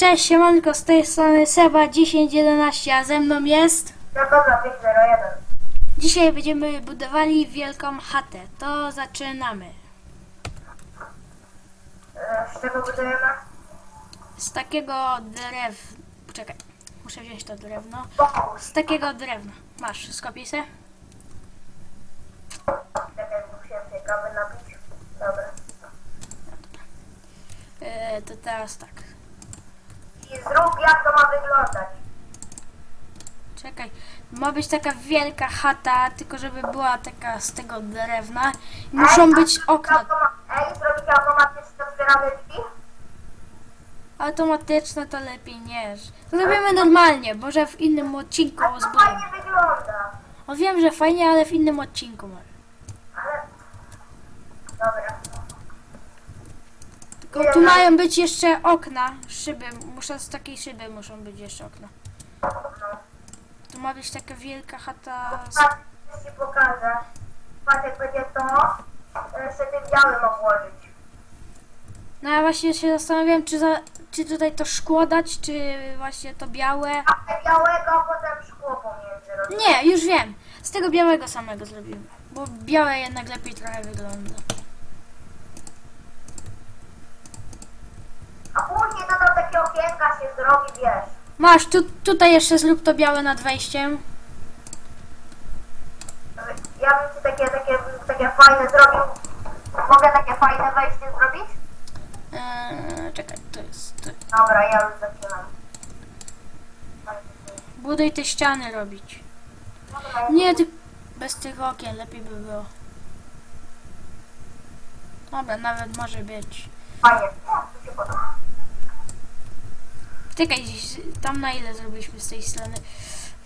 Cześć, siemanko, z tej strony Seba 1011, a ze mną jest... No dobra, 501. Dzisiaj będziemy budowali wielką chatę. To zaczynamy. E, Z czego budujemy? Z takiego drew... Poczekaj, muszę wziąć to drewno. Z takiego drewna. Masz, skopię se? Czekaj, musiałem tej kawy napić. Dobra. Yy, to teraz tak. I zrób jak to ma wyglądać. Czekaj, ma być taka wielka chata, tylko żeby była taka z tego drewna. Muszą Ej, być a- okna automa- Ej, zrobić automatyczne otwierane drzwi? automatyczne, to lepiej nie. Zrobimy normalnie, może w innym odcinku A to fajnie wygląda. O wiem, że fajnie, ale w innym odcinku może. Ale... Dobra. Tu mają być jeszcze okna, szyby. Muszę z takiej szyby muszą być jeszcze okna. Tu ma być taka wielka chata. Z... Patrz, już ci pokażę. Patrz, jak będzie to, tym białym obłożyć. No ja właśnie się zastanawiam, czy, za... czy tutaj to szkło dać, czy właśnie to białe. A te białego, a potem szkło pomiędzy. Nie, już wiem. Z tego białego samego zrobimy. Bo białe jednak lepiej trochę wygląda. A później to tam takie okienka się zrobi, wiesz. Masz, tu, tutaj jeszcze zrób to białe nad wejściem. Ja bym ci takie, takie, takie fajne zrobił. Mogę takie fajne wejście zrobić? Eee, czekaj, to jest... To... Dobra, ja już zaczynam. Buduj te ściany robić. Dobra, Nie, ty... bez tych okien lepiej by było. Dobra, nawet może być. Fajnie. O, to się podoba. Czekaj, tam na ile zrobiliśmy z tej strony?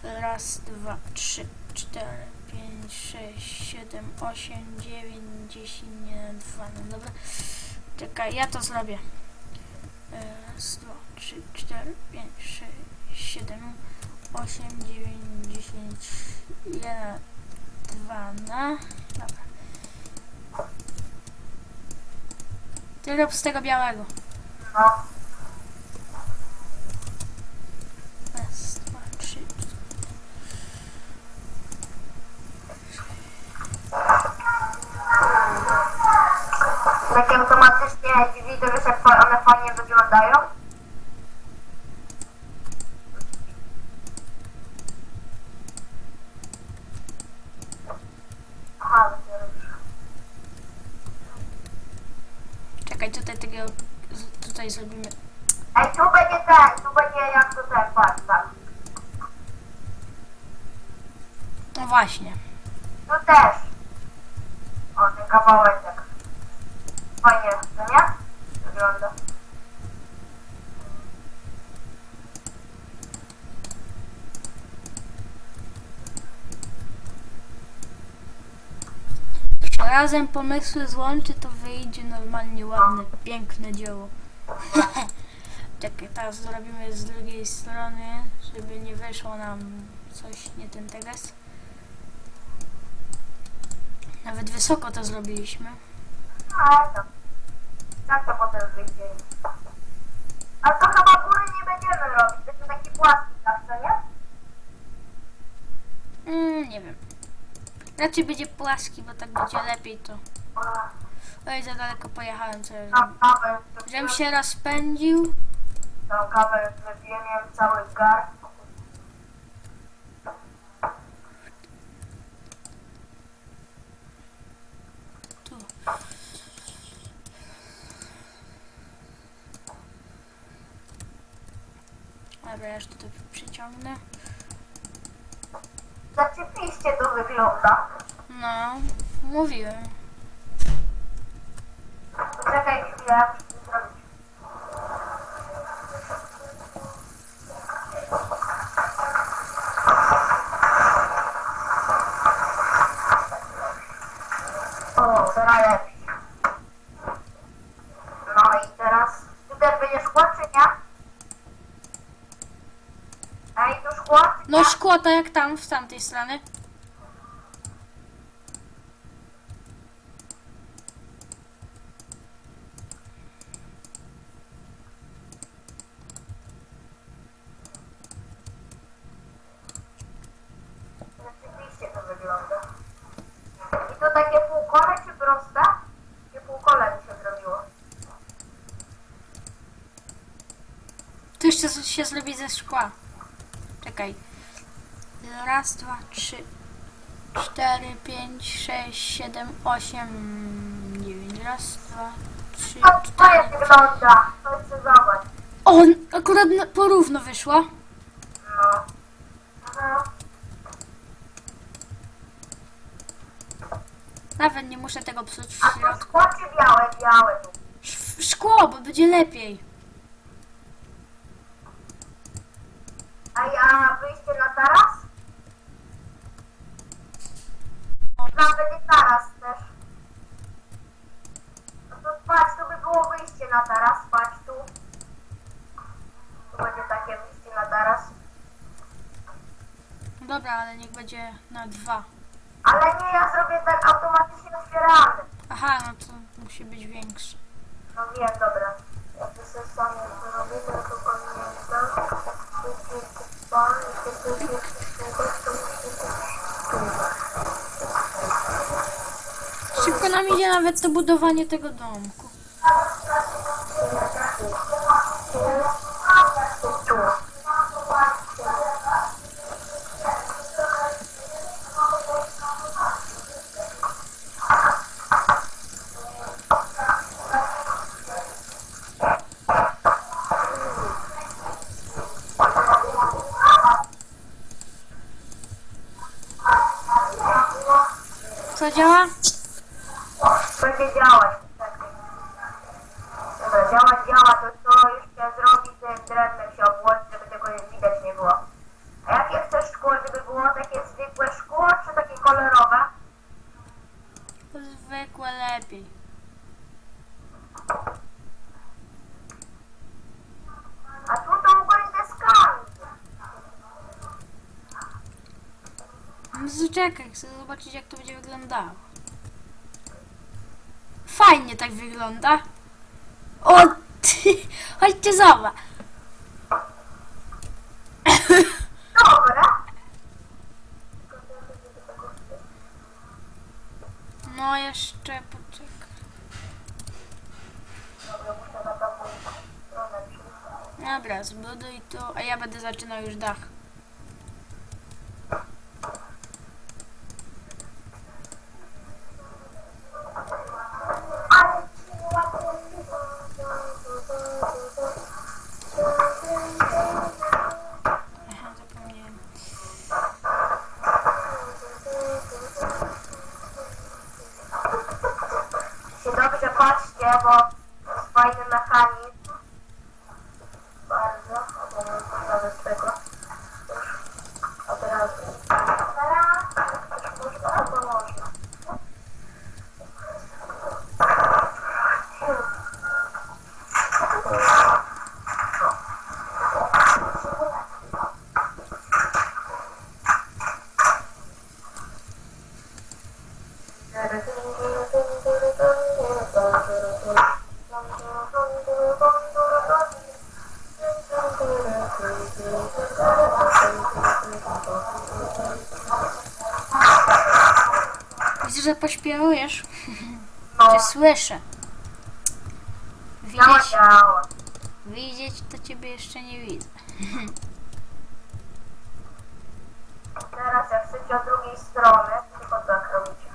Raz, dwa, trzy, cztery, pięć, sześć, siedem, osiem, dziewięć, dziesięć, nie, dwa, no dobra. Czekaj, ja to zrobię. Raz, dwa, trzy, cztery, pięć, sześć, siedem, osiem, dziewięć, dziesięć, jeden, dwa, no. Dobra. Ty rób z tego białego. No. Raz, dwa, trzy. Takie automatycznie drzwi, jak fa- one fajnie wyglądają? Aha, dopiero już. Czekaj, tutaj tego, z- tutaj zrobimy. Ej, tu będzie ten, tu będzie jak to ten, patrz, tak. No właśnie. Tu też. O, ten kawałeczek. Fajnie, no nie? Wygląda. Razem pomysły złączy, to wyjdzie normalnie ładne, piękne dzieło. Czekaj, teraz zrobimy z drugiej strony, żeby nie wyszło nam coś nie ten teraz. Nawet wysoko to zrobiliśmy. A to. Tak to potem wyjdzie. A to chyba góry nie będziemy robić, będzie taki płaski, tak co nie? Mm, nie wiem. Raczej będzie płaski, bo tak będzie lepiej to. Oj, za daleko pojechałem, co ja Żebym się rozpędził. Tą kawę wypiłem, miałem cały gar. Tu. Dobra, ja już tutaj przyciągnę. Zaczepiście to wygląda. No, mówiłem. Czekaj chwilę, było tak jak tam, w tamtej strony. To. I to takie półkole czy się zrobiło? Tu jeszcze się zrobi ze szkła. Czekaj. Raz, dwa, trzy, cztery, pięć, sześć, siedem, osiem, dziewięć. Raz, dwa, trzy, To cztery. jest wygląda. To jest zobacz. O, akurat na- porówno wyszło. No. No. Nawet nie muszę tego psuć w A to środku. szkło czy białe? Białe tu. Sz- Szkło, bo będzie lepiej. A ja wyjście na taras? Tam będzie taras też. No to patrz, to by było wyjście na taras, patrz tu. Tu będzie takie wyjście na taras. Dobra, ale niech będzie na dwa. Ale nie, ja zrobię tak automatycznie otwierany. Aha, no to musi być większy. No wiem, dobra. Jak to sobie sam to robię, to ja to pamiętam. Tu, tu, tu, i tu, tu, tu, tu, tu, tu, tu. Szybko nam idzie nawet to budowanie tego domku. Tu. Co działa? Będzie działać. Czekaj. Dobra, działać, działa, to co jeszcze zrobi ten drewnem się obłoży, żeby tego nie widać nie było. A jakie chcesz szkło, żeby było takie zwykłe szkło, czy takie kolorowe? Zwykłe lepiej. A tu to ugryź deskami. Zaczekaj, chcę zobaczyć jak to będzie wyglądało. Fajnie tak wygląda. O, ty, chodźcie zobacz. No jeszcze poczekaj. Dobra, zbuduj to, a ja będę zaczynał już dach. Aha, zapomniałem. się dobrze patrzcie, bo to jest fajny mechanizm. Bardzo, bo mam postawę z tego. Już od razu. Już można, albo można. Widzę, że pośpiewujesz. No, Cię słyszę. Widzieć, widzieć to ciebie jeszcze nie widzę. Teraz jak chcecie od drugiej strony, tylko tak robicie.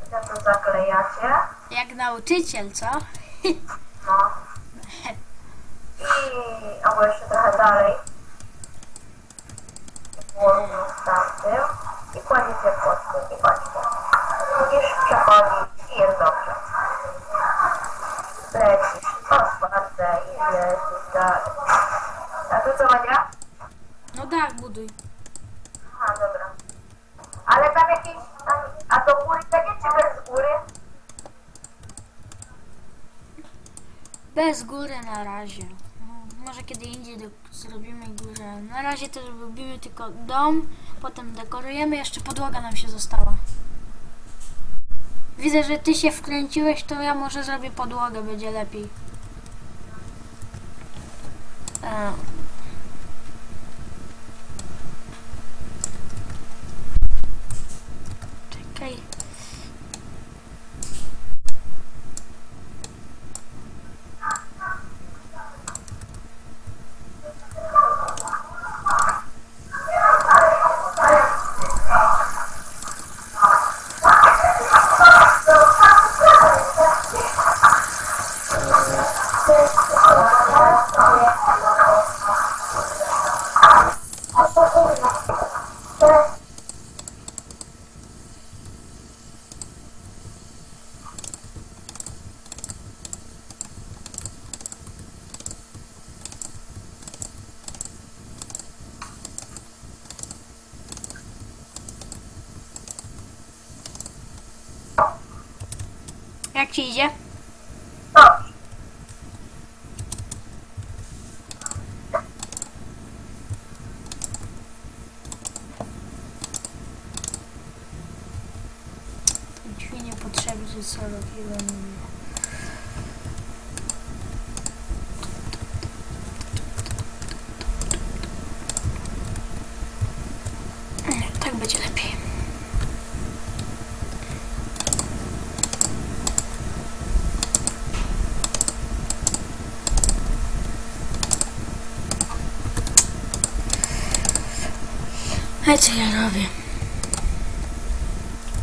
Potem to zaklejacie. Jak nauczyciel, co? No. I albo jeszcze trochę dalej. Z tamtym. I kładziecie pod tym i patrzcie. Musisz przechodzić i jest dobrze. Lecisz otwarte i lecisz dalej. A tu co będzie? No dach buduj. Aha, dobra. Ale tam jakieś... Tam, a do góry będzie czy bez góry? Bez góry na razie. Może kiedy indziej do, zrobimy górę. Na razie to robimy tylko dom, potem dekorujemy, jeszcze podłoga nam się została. Widzę, że ty się wkręciłeś, to ja może zrobię podłogę, będzie lepiej. E. Czekaj. Jak ci idzie? Dobrze. Drzwi niepotrzebne, co robiłem. Nie, Tak będzie lepiej. Hej, co ja robię?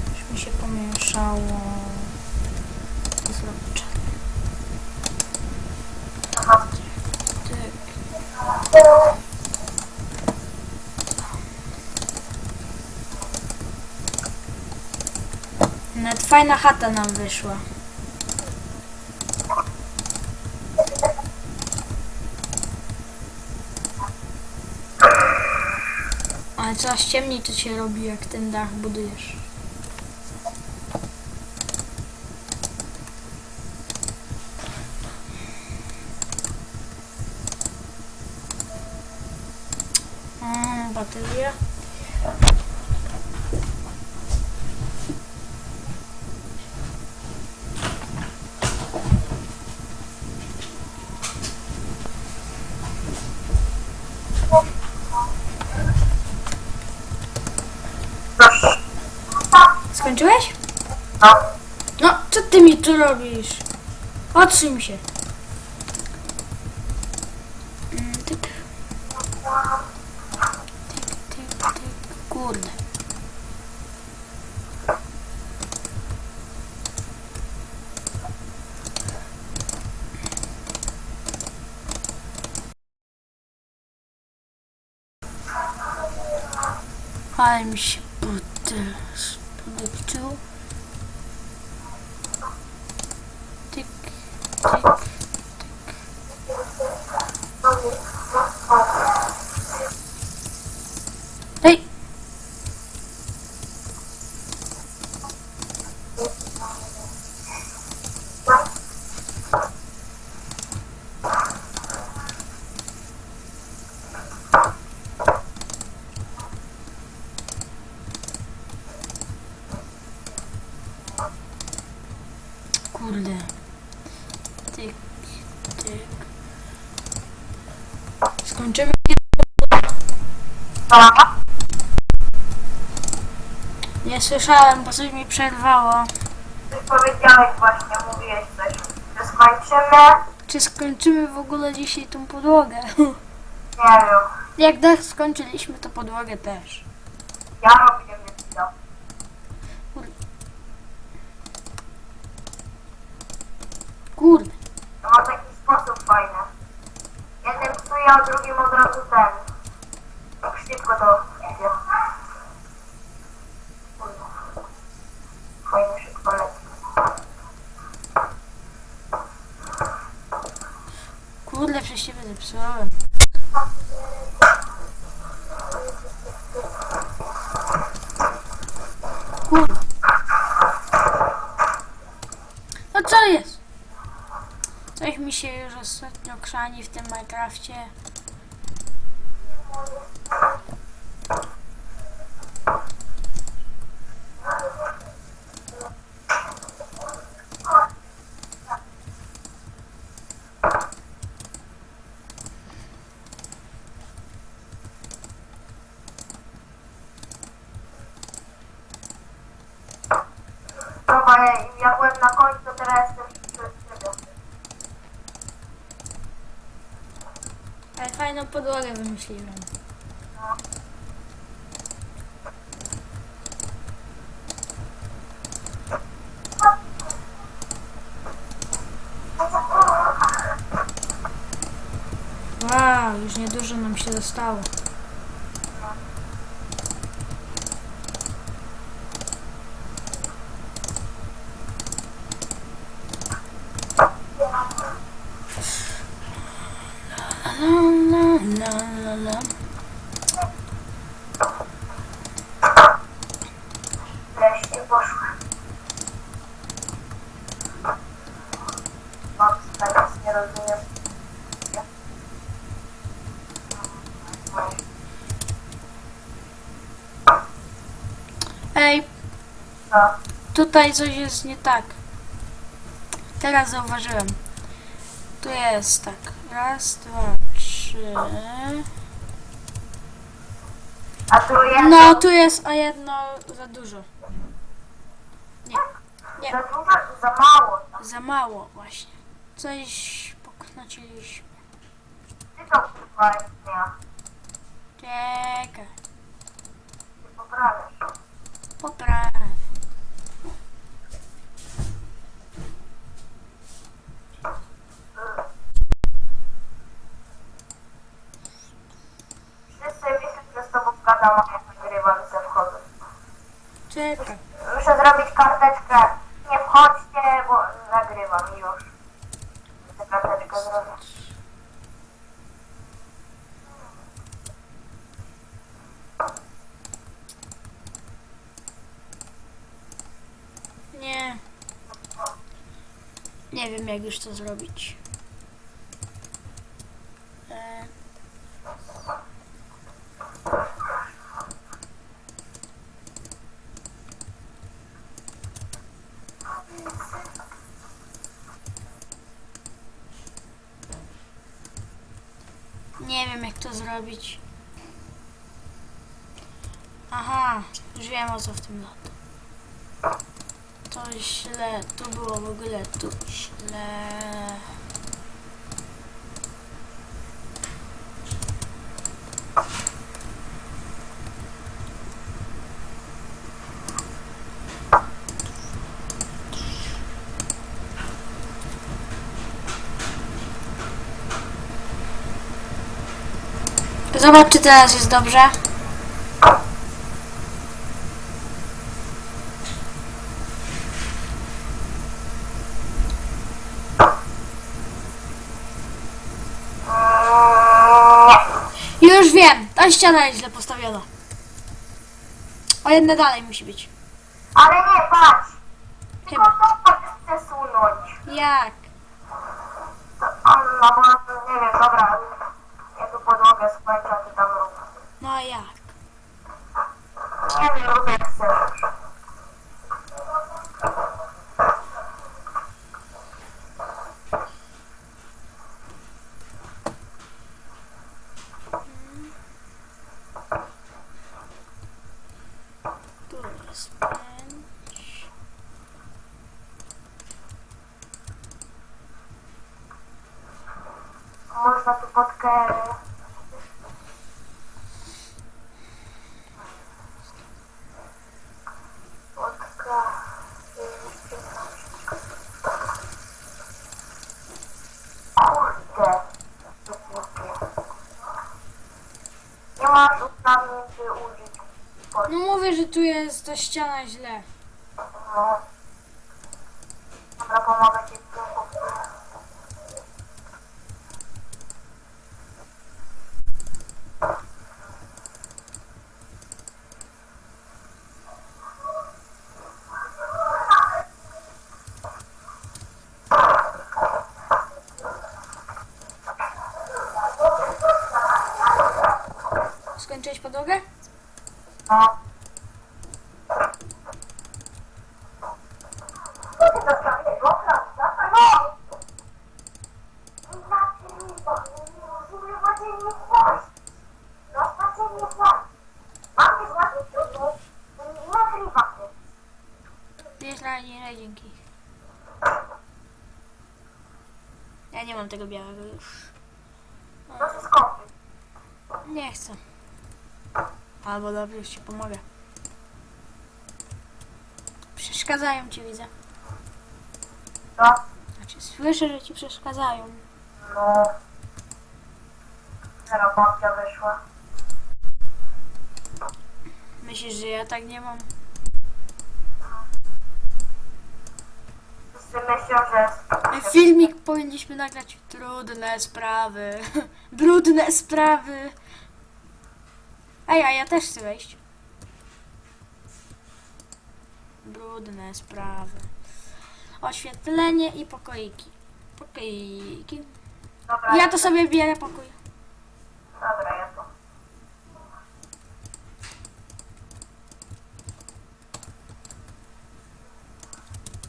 Już mi się pomieszało. Aha. Tak. Nawet fajna chata nam wyszła. Coraz ciemniej to się robi, jak ten dach budujesz. Mm, bateria. Proszę. Skończyłeś? No. No, co ty mi tu robisz? Odsuń się. Oh, Nie słyszałem, bo coś mi przerwało. Ty powiedziałeś właśnie, mówiłeś coś. Że skończymy? Czy skończymy w ogóle dzisiaj tą podłogę? Nie wiem. Jak dach skończyliśmy, to podłogę też. Ja robię nie Kurde. To ma taki sposób fajny. Jeden psuje, a drugim od razu ten. Tak szybko to idzie. Kurde. Fajnie szybko leci. Kurde, przez ciebie zepsułem. Kurde. No co jest? Coś mi się już ostatnio krzani w tym Minecrafcie. Dobra, ja, ja byłem na końcu, to teraz jestem przed siebie. Ale fajną podłogę wymyśliłem. Wow, już niedużo nam się zostało. Nie rozumiem. Ej, No. tutaj coś jest nie tak. Teraz zauważyłem. Tu jest tak. Raz, dwa, trzy. A tu jest... No, tu jest a jedno za dużo. Nie, nie, Za dużo, za mało. za mało właśnie. Coś poknociliśmy. Ty dnia. Czekaj, Ty poprawiasz. popraw. Wszyscy z tobą jak. Czekaj. Muszę zrobić karteczkę. Nie wchodźcie, bo nagrywam i już. Tę karteczkę zrobię. Nie. Nie wiem jak już zrobić. E, Nie wiem jak to zrobić. Aha, już wiem o co w tym lotu. To źle, tu było w ogóle tu źle. Zobacz, czy teraz jest dobrze. Mm, Nie. Już wiem, ta ściana jest źle postawiona. O jedne dalej musi być. Ale nie, patrz. Tylko Chyba. to chcę przesunąć. Jak? To, a, no bo nie wiem, dobra. Ja tu podłogę skończę, a ty tam rób. No a jak? Nie wiem, rób jak chcesz. Tu jest pięć. Można tu podkę... Podka... Kurde. to głupie. Nie masz ustawień użyć. No mówię, że tu jest ta ściana źle. No. Dobra, pomogę ci. Skończyłeś podłogę? No. Co ty zostawiłeś? Okna, no! Dlaczego? Nie możemy nie wpaść. Zostawcie mnie wpaść. Mam nie złapić trudno. Nagrywa się. Wiesz, na nie, nie, dzięki. Ja nie mam tego białego już. To się skończy. Nie chcę. Albo dobrze, ci pomogę. Przeszkadzają ci, widzę. Co? Znaczy, słyszę, że ci przeszkadzają. No. Teraz babcia wyszła. Myślisz, że ja tak nie mam? Myślą, że... Filmik powinniśmy nagrać trudne sprawy. Brudne sprawy. Ej, a ja też chcę wejść. Brudne sprawy. Oświetlenie i pokoiki. Pokoiki. Dobra, Ja to sobie bierę pokój. Dobra, ja to.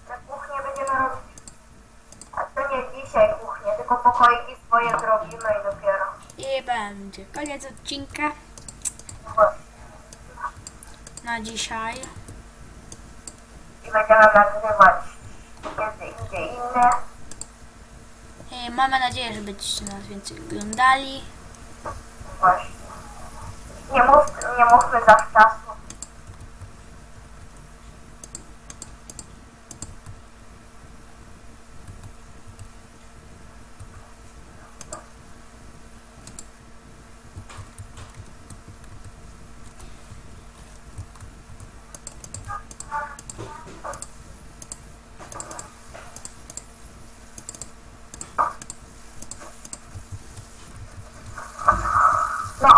Na kuchnię będziemy robić. A to nie dzisiaj kuchnię, tylko pokoiki swoje zrobimy i dopiero. I będzie koniec odcinka na dzisiaj. I będziemy nagrywać kiedy indziej inne. I mamy nadzieję, że będziecie nas więcej oglądali. Właśnie. Nie, mów, nie mówmy zawczasu. No,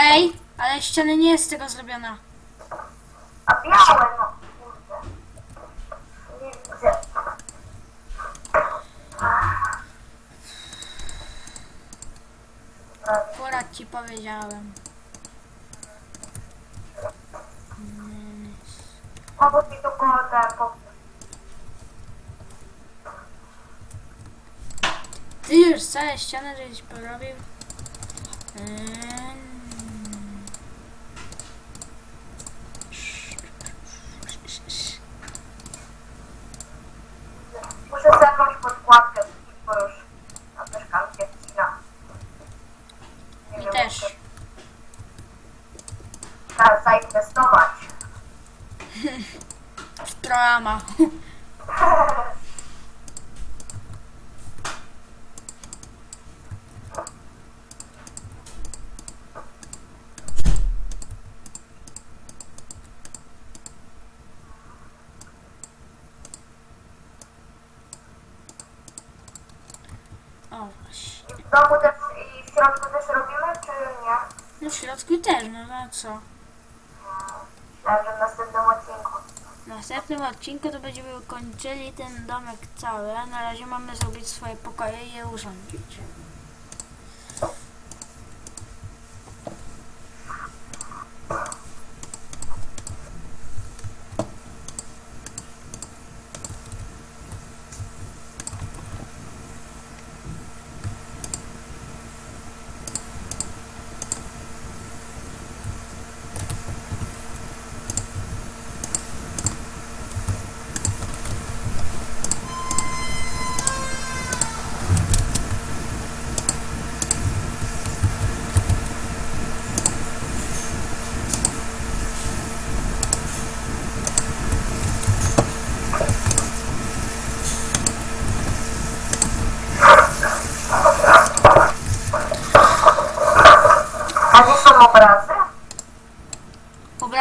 Ej, ale ściana nie jest z tego zrobiona. a białe no. Kurde. Nie widzę. Akurat ci powiedziałem. Obok mi to kurde po... Ty już całe ściany żeś porobił. Mm. Muszę sobie jakąś podkładkę kupić, bo już na mieszkankę wcina. Nie Mi wiem, też. czy- Trzeba zainwestować. W programa. O właśnie. I w domu też i w środku też robimy, czy nie? No w środku też, no no co? Myślałem, że w następnym odcinku. W następnym odcinku to będziemy kończyli ten domek cały, a na razie mamy zrobić swoje pokoje i je urządzić.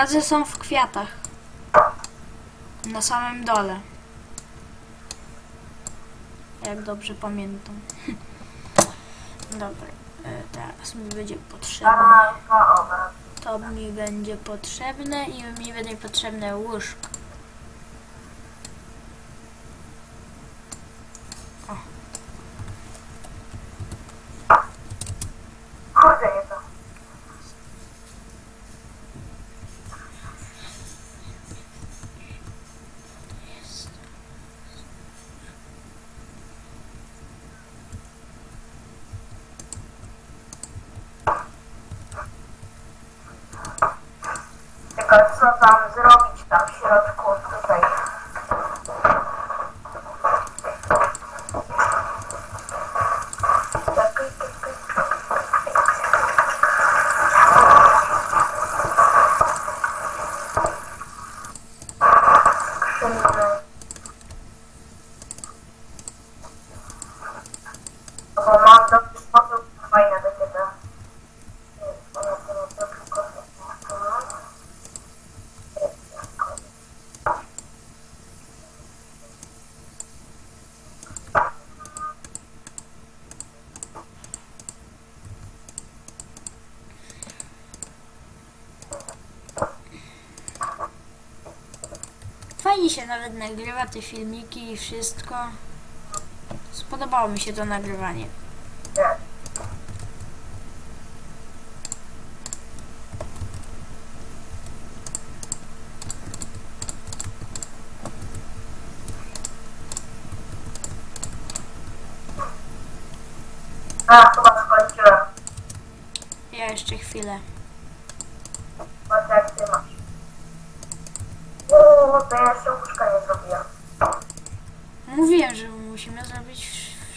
Obrazy są w kwiatach. Na samym dole. Jak dobrze pamiętam. Dobra, e, teraz mi będzie potrzebne. Dwa obrazy. To mi będzie potrzebne i mi będzie potrzebne łóżko. Tylko co tam zrobić tam w środku tutaj? Czekaj, czekaj. Skrzyny. Bo mam dobry sposób fajne będzie to. Nie, bo ja to to tylko to. Fajnie się nawet nagrywa te filmiki i wszystko. Spodobało mi się to nagrywanie. Nie. A, chyba skończyłem. Ja jeszcze chwilę. Patrz jak ty masz. Uuu, to ja jeszcze łóżka nie zrobiłem. Mówiłem, że musimy zrobić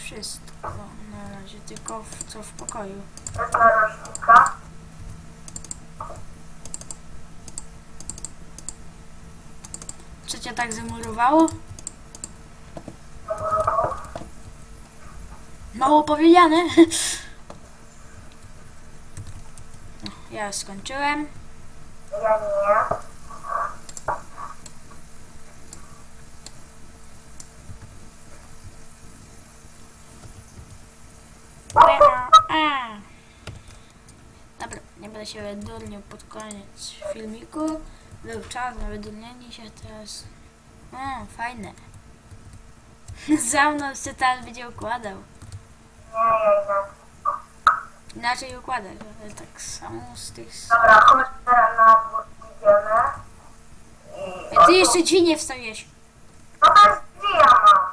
wszystko. Na razie tylko w, co w pokoju. To jest narożnika. Co cię tak zamurowało? Mało powiedziane. Ja skończyłem. Ja nie. Dobra, nie będę się wydurnił pod koniec filmiku. Był czas na wydurnienie się teraz. O, fajne. Za mną się teraz będzie układał. Inaczej. Inaczej układać, ale tak samo z tych... Dobra, chodź teraz na dwór idziemy. I... Ty jeszcze drzwi nie wstawiłeś. No to jest drzwi ja mam.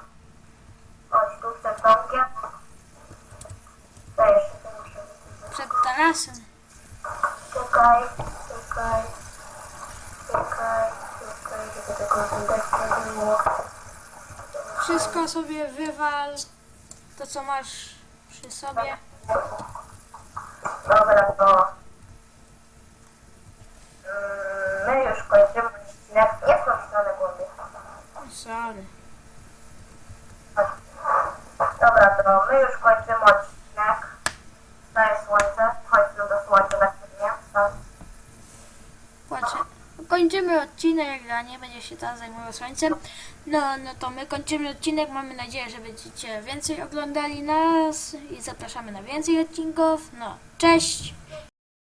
Chodź tu przed domkiem. To jeszcze tu muszę. Przed tarasem. Czekaj, czekaj. Czekaj, czekaj, żeby tego było. Wszystko sobie wywal. To co masz przy sobie. Dobra, to... Mm, My już kończymy odcinek. Nie w tą stronę głowy. Sorry. Dobra, to my już kończymy odcinek. To jest słońce. Chodź tu do słońca tak pewnie. To- Płaczę. Kończymy odcinek, a nie będzie się teraz zajmował słońcem. No, no to my kończymy odcinek. Mamy nadzieję, że będziecie więcej oglądali nas i zapraszamy na więcej odcinków. No, cześć